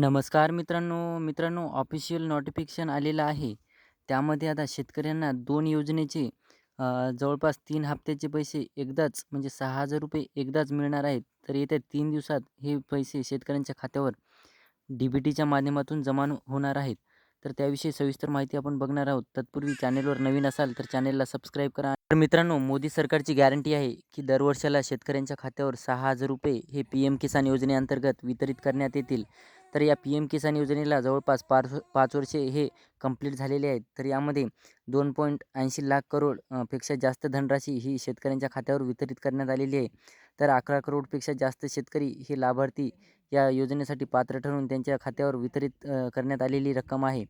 नमस्कार मित्रांनो मित्रांनो ऑफिशियल नोटिफिकेशन आलेलं आहे. त्यामध्ये आता शेतकऱ्यांना दोन योजनेचे जवळपास तीन हप्त्याचे पैसे एकदाच म्हणजे सहा हजार रुपये एकदाच मिळणार आहेत. तर येत्या तीन दिवसात हे पैसे शेतकऱ्यांच्या खात्यावर डी बी टीच्या माध्यमातून जमा होणार आहेत. तर त्याविषयी सविस्तर माहिती आपण बघणार आहोत. तत्पूर्वी चॅनेलवर नवीन असाल तर चॅनेलला सबस्क्राईब करा. तर मित्रांनो मोदी सरकारची गॅरंटी आहे की दरवर्षाला शेतकऱ्यांच्या खात्यावर सहा हजार रुपये हे पी एम किसान योजनेअंतर्गत वितरित करण्यात येतील. तर या पी एम किसान योजनेला जवळपास पाच पाच वर्षे हे कंप्लीट झालेले आहेत. तर यामध्ये दोन पॉईंट ऐंशी लाख करोडपेक्षा जास्त धनराशी ही शेतकऱ्यांच्या खात्यावर वितरित करण्यात आलेली आहे. तर अकरा करोडपेक्षा जास्त शेतकरी हे लाभार्थी या योजनेसाठी पात्र ठरून त्यांच्या खात्यावर वितरित करण्यात आलेली रक्कम आहे.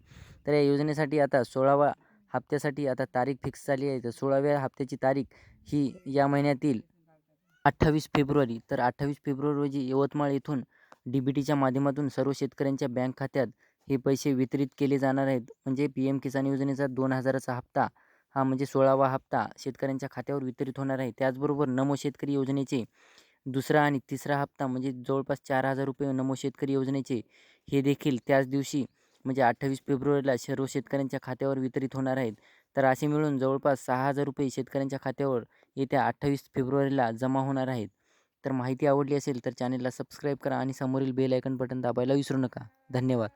तर या योजनेसाठी आता सोळावा हप्त्यासाठी आता तारीख फिक्स झाली आहे. तर सोळाव्या हप्त्याची तारीख ही या महिन्यातील अठ्ठावीस फेब्रुवारी. तर अठ्ठावीस फेब्रुवारी रोजी यवतमाळ येथून डी बी टीच्या माध्यमातून सर्व शेतकऱ्यांच्या बँक खात्यात हे पैसे वितरित केले जाणार आहेत. म्हणजे पी एम किसान योजनेचा दोन हजाराचा हप्ता हा म्हणजे सोळावा हप्ता शेतकऱ्यांच्या खात्यावर वितरित होणार आहे. त्याचबरोबर नमो शेतकरी योजनेचे दुसरा आणि तिसरा हप्ता म्हणजे जवळपास चार हजार रुपये नमो शेतकरी योजनेचे हे देखील त्याच दिवशी म्हणजे अठ्ठावीस फेब्रुवारीला सर्व शेतकऱ्यांच्या खात्यावर वितरित होणार आहेत. तर असे मिळून जवळपास सहा हजार रुपये शेतकऱ्यांच्या खात्यावर येत्या अठ्ठावीस फेब्रुवारीला जमा होणार आहेत. तर माहिती आवडली असेल तर चॅनेलला सबस्क्राईब करा आणि समोरील बेल आयकन बटन दाबायला विसरू नका. धन्यवाद.